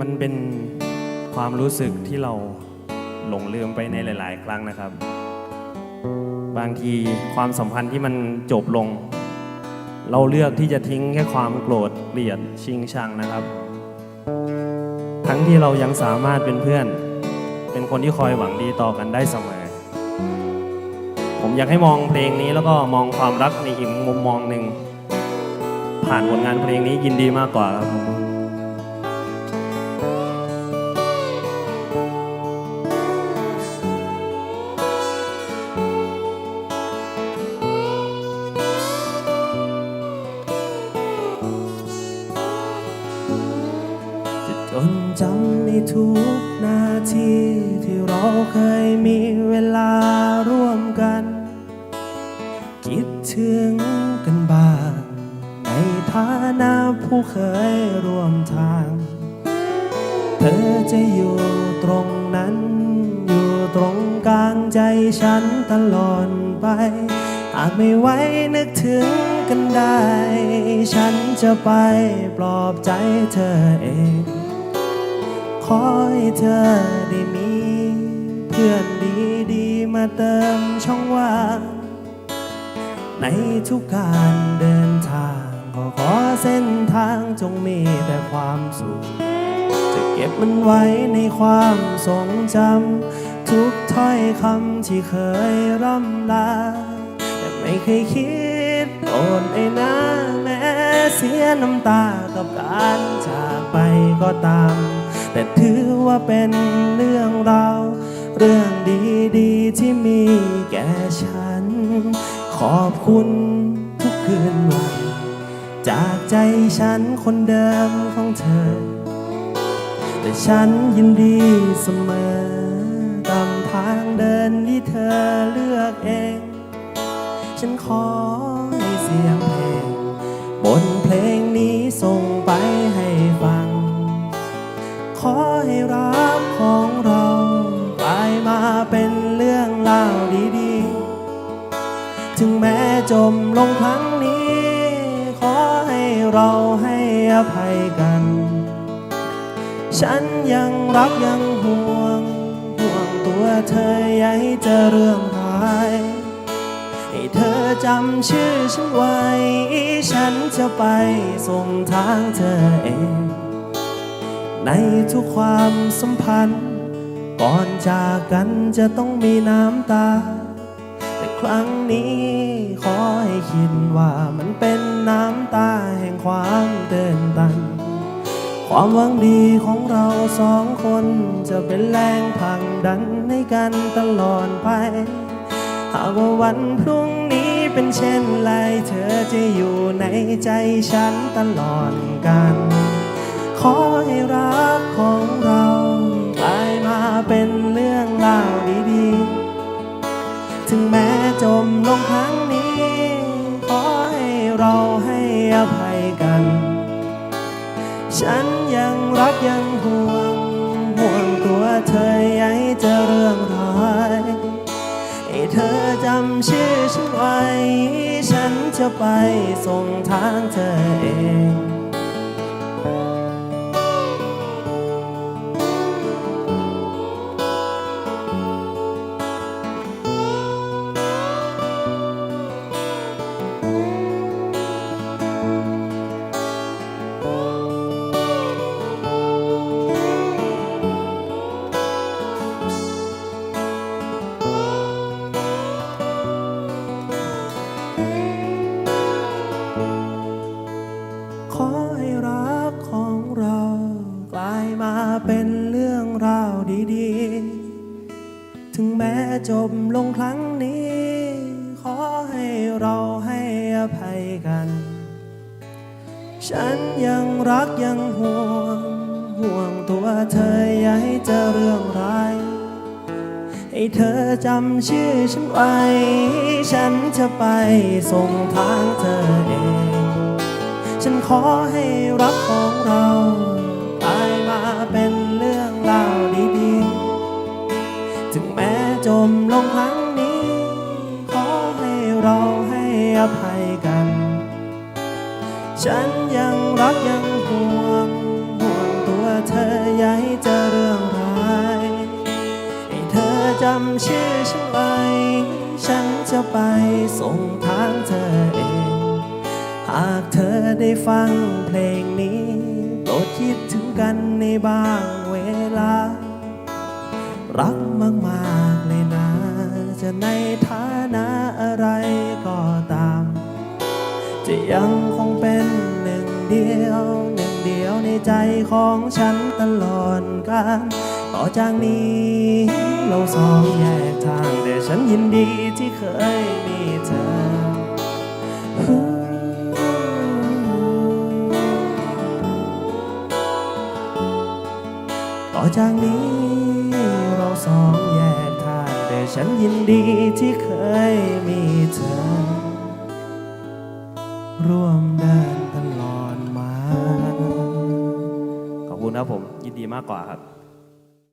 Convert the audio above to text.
มันเป็นความรู้สึกที่เราหลงลืมไปในหลาย ๆ ครั้งนะครับ บางทีความสัมพันธ์ที่มันจบลง เราเลือกที่จะทิ้งแค่ความโกรธเกลียดชิงชังนะครับ ทั้งที่เรายังสามารถเป็นเพื่อน เป็นคนที่คอยหวังดีต่อกันได้เสมอ ผมอยากให้มองเพลงนี้แล้วก็มองความรักในอีกมุมมองหนึ่งผ่านผลงานเพลงนี้ยินดีมากกว่าครับ จนจำในทุกนาทีที่เราเคยมีเวลาร่วมกัน คิดถึงกันบ้าง ในฐานะผู้เคยร่วมทาง เธอจะอยู่ตรงนั้น อยู่ตรงกลางใจฉันตลอดไปหากไม่ไหวนึกถึงกันได้ ฉันจะไปปลอบใจเธอเอง ให้เธอได้มี เพื่อนดีๆ มาเติมช่องว่างในทุกการเดินทางก็ขอเส้นทางจงมีแต่ความสุข จะเก็บมันไว้ในความทรงจำ ทุกถ้อยคำที่เคยร่ำลา แต่ไม่เคยคิดโอนไอ้นะแม้เสียน้ำตากับการจากไปก็ตาม แต่ถือว่าเป็นเรื่องราวเรื่องดีๆที่มีแก่ฉัน ขอบคุณทุกคืนวัน จากใจฉันคนเดิมของเธอ แต่ฉันยินดีเสมอตามทางเดินที่เธอเลือกเอง ฉันขอ ขอให้รักของเรากลายมาเป็นเรื่องเล่าดีๆ ถึงแม้จมลงครั้งนี้ ขอให้เราให้อภัยกัน ฉันยังรักยังห่วง ห่วงตัวเธออย่าให้เจอเรื่องร้ายให้เธอจำชื่อฉันไว้ ฉันจะไปส่งทางเธอเอง ในทุกความสัมพันธ์ ก่อนจากกันจะต้องมีน้ำตา แต่ครั้งนี้ขอให้คิดว่ามันเป็นน้ำตาแห่งความเดินตัน ความหวังดีของเราสองคนจะเป็นแรงผลักดันให้กันตลอดไป หากว่าวันพรุ่งนี้เป็นเช่นไร เธอจะอยู่ในใจฉันตลอดกัน ขอให้รักของเรากลายมาเป็นเรื่องเล่าดีๆ ถึงแม้จมลงครั้งนี้ ขอให้เราให้อภัยกัน ฉันยังรักยังห่วง ห่วงตัวเธอย่าให้เจอเรื่องร้ายให้เธอจำชื่อฉันไว้ ฉันจะไปส่งทางเธอเอง ขอให้รักของเรากลายมาเป็นเรื่องราวดีๆ ถึงแม้จบลงครั้งนี้ ขอให้เราให้อภัยกัน ฉันยังรักยังห่วง ห่วงตัวเธออย่าให้เจอเรื่องร้าย ให้เธอจำชื่อฉันไว้ ฉันจะไปส่งทางเธอเอง ฉันขอให้รักของเรากลายมาเป็นเรื่องเล่าดีๆ ถึงแม้จมลงครั้งนี้ ขอให้เราให้อภัยกัน ฉันยังรักยังห่วงำชื่อฉันไว้ฉันจะไปส่งทางเธอเอง หากเธอได้ฟังเพลงนี้โปรดคิดถึงกันในบางเวลา รักมากๆเลยนะ จะในฐานะอะไรก็ตาม จะยังคงเป็นหนึ่งเดียว หนึ่งเดียวในใจของฉันตลอดกาล ต่อจากนี้ เราสองแยกทางแต่ฉันยินดีที่เคยมีเธอต่อจากนี้เราสองแยกทางแต่ฉันยินดีที่เคยมีเธอ ร่วมเดินตลอดมา ขอบคุณครับผม ยินดีมากกว่าครับ